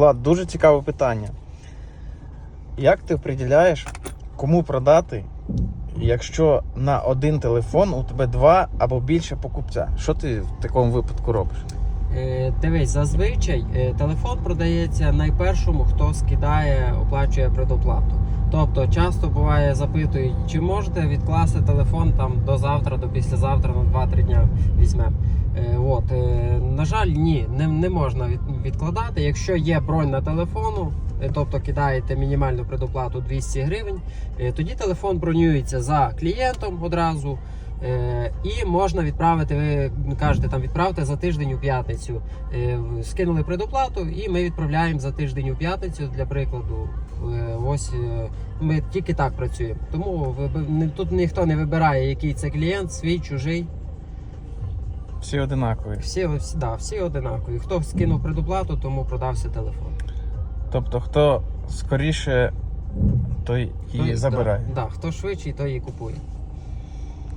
Влад, дуже цікаве питання. Як ти определяєш, кому продати, якщо на один телефон у тебе два або більше покупця? Що ти в такому випадку робиш? Е, Дивись, зазвичай е, телефон продається найпершому, хто скидає, оплачує предоплату. Тобто часто буває запитують, чи можете відкласти телефон там до завтра, до післязавтра на 2-3 дня візьмемо. Е, От, е, на жаль, ні, не, не можна від, відкладати. Якщо є бронь на телефону, е, тобто кидаєте мінімальну предоплату 200 гривень, тоді телефон бронюється за клієнтом одразу. І можна відправити, ви кажете, там відправте за тиждень у п'ятницю. Скинули предоплату, і ми відправляємо за тиждень у п'ятницю для прикладу. Ось ми тільки так працюємо. Тому тут ніхто не вибирає, який це клієнт, свій, чужий. Всі одинакові. Всі, всі, да, всі одинакові. Хто скинув предоплату, тому продався телефон. Тобто, хто скоріше, той і Хто- забирає. Да, да, хто швидший, той і купує.